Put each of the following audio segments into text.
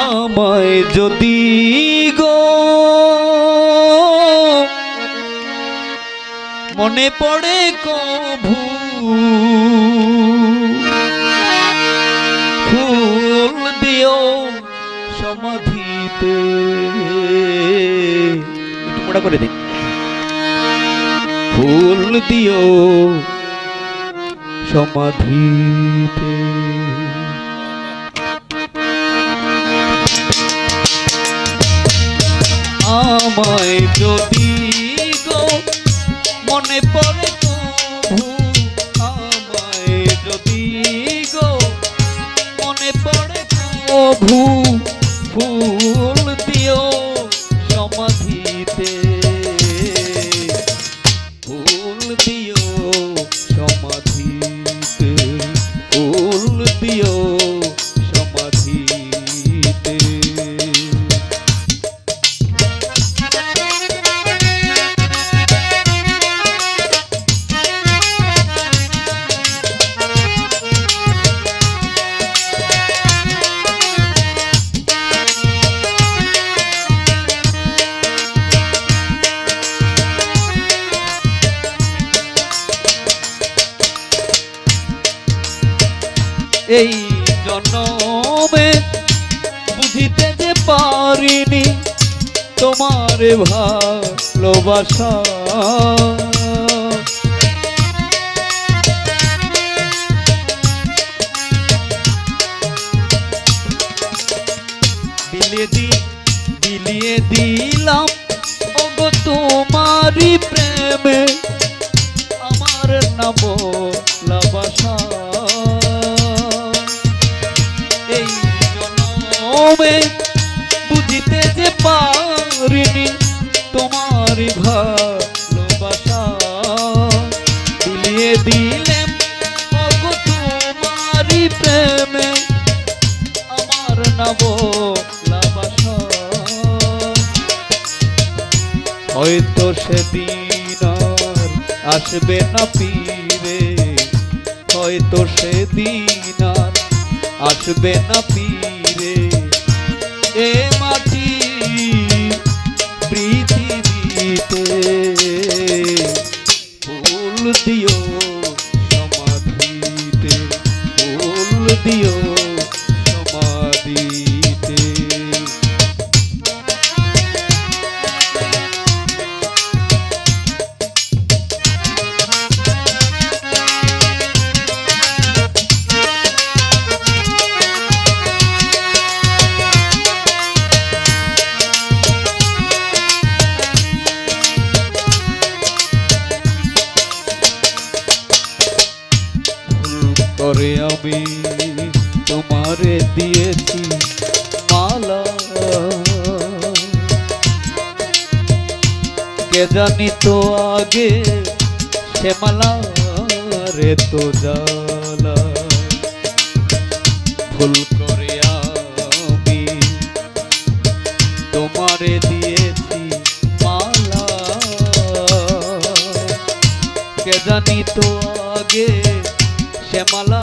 আমায় যদি গো মনে পড়ে কভু ফুল দিও একটু মোটা করে দিই। ফুল দিও সমাধিতে। আমায় যদি গো মনে পড়ে আমায় যদি গো মনে পড়ে এই জন্মে বুঝিতে যে পারিনি তোমার ভালোবাসা। বিলিয়ে দি বিলিয়ে দিলাম জনমে বুঝিতে যে পারিনি তোমার ভালোবাসা। দিলিয়ে তোমারই প্রেমে আমার হয়তো সেদিন আসবে না ফিরে, হয়তো সেদিন আসবে না দিও আমি তোমারে দিয়েছি মালা। কে জানি তো আগে সে মালা রে তো জালা। ভুল করে আমি তোমারে দিয়েছি মালা। কে জানি তো আগে শ্যামালা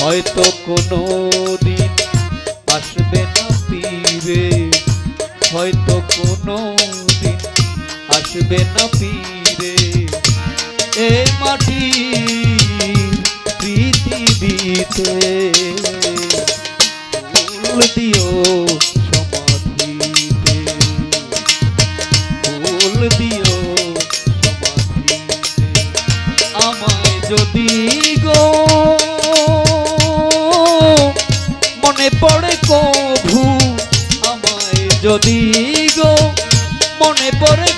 হয়তো কোনো দিন আসবে না ফিরে হয়তো কোনো দিন আসবে না ফিরে এ মাটি পৃথিবীতে ফুল দিও সমাধিতে, ফুল দিও মনে পড়ে কভু আমায় যদি গো মনে পড়ে